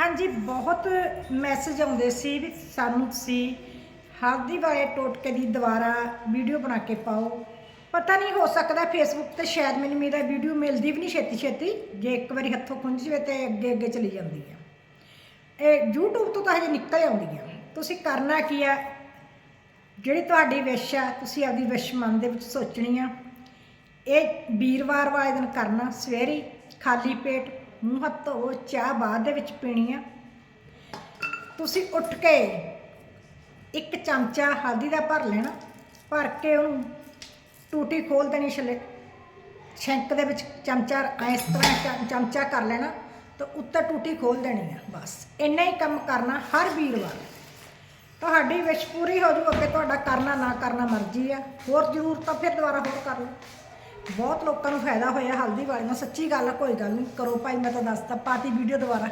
ਹਾਂਜੀ, ਬਹੁਤ ਮੈਸੇਜ ਆਉਂਦੇ ਸੀ ਵੀ ਸਾਨੂੰ ਤੁਸੀਂ ਹਲਦੀ ਵਾਲੇ ਟੋਟਕੇ ਦੀ ਦੁਬਾਰਾ ਵੀਡੀਓ ਬਣਾ ਕੇ ਪਾਓ। ਪਤਾ ਨਹੀਂ, ਹੋ ਸਕਦਾ ਫੇਸਬੁੱਕ ਤੇ ਸ਼ਾਇਦ ਮੈਨੂੰ ਮੇਰਾ ਵੀਡੀਓ ਮਿਲਦੀ ਵੀ ਨਹੀਂ ਛੇਤੀ ਛੇਤੀ, ਜੇ ਇੱਕ ਵਾਰੀ ਹੱਥੋਂ ਖੁੰਝ ਜਵੇ ਤੇ ਅੱਗੇ ਅੱਗੇ ਚਲੀ ਜਾਂਦੀ ਆ। ਇਹ YouTube ਤੋਂ ਤਾਂ ਹਜੇ ਨਿਕਲ ਆਉਂਦੀ ਆ। ਤੁਸੀਂ ਕਰਨਾ ਕੀ ਆ? ਜਿਹੜੀ ਤੁਹਾਡੀ ਵਿਸ਼ ਆ, ਤੁਸੀਂ ਆਪਦੀ ਵਿਸ਼ ਮਨ ਦੇ ਵਿੱਚ ਸੋਚਣੀ ਆ। ਇਹ ਵੀਰਵਾਰ ਵਾਲੇ ਦਿਨ ਕਰਨਾ, ਸਵੇਰੇ ਖਾਲੀ ਪੇਟ ਮੂੰਹ ਹੱਥ ਧੋ ਚਾਹ ਬਾਅਦ ਦੇ ਵਿੱਚ ਪੀਣੀ ਆ। ਤੁਸੀਂ ਉੱਠ ਕੇ ਇੱਕ ਚਮਚਾ ਹਲਦੀ ਦਾ ਭਰ ਲੈਣਾ, ਭਰ ਕੇ ਉਹਨੂੰ ਟੂਟੀ ਖੋਲ ਦੇਣੀ ਛਲੇ। ਸ਼ੈਂਕ ਦੇ ਵਿੱਚ ਚਮਚਾ, ਇਸ ਤਰ੍ਹਾਂ ਚ- ਚਮਚਾ ਕਰ ਲੈਣਾ ਤਾਂ ਉੱਤੇ ਟੂਟੀ ਖੋਲ ਦੇਣੀ ਆ, ਬਸ। ਇੰਨਾ ਹੀ ਕੰਮ ਕਰਨਾ ਹਰ ਵੀਰਵਾਰ। ਤੁਹਾਡੀ ਵਿਸ਼ ਪੂਰੀ ਹੋ ਜੂ, ਅੱਗੇ ਤੁਹਾਡਾ ਕਰਨਾ ਨਾ ਕਰਨਾ ਮਰਜ਼ੀ ਆ। ਹੋਰ ਜ਼ਰੂਰ ਤਾਂ ਫਿਰ ਦੁਬਾਰਾ ਹੋਰ ਕਰ ਲਓ। ਬਹੁਤ ਲੋਕਾਂ ਨੂੰ ਫਾਇਦਾ ਹੋਇਆ, ਹਲਦੀ ਵਾਲੀ ਨਾਲ ਸੱਚੀ ਗੱਲ ਆ, ਕੋਈ ਗੱਲ ਨਹੀਂ ਕਰੋ ਭਾਈ, ਮੈਂ ਤਾਂ ਦੱਸਤਾ, ਪਾਤੀ ਵੀਡੀਓ ਦੁਬਾਰਾ।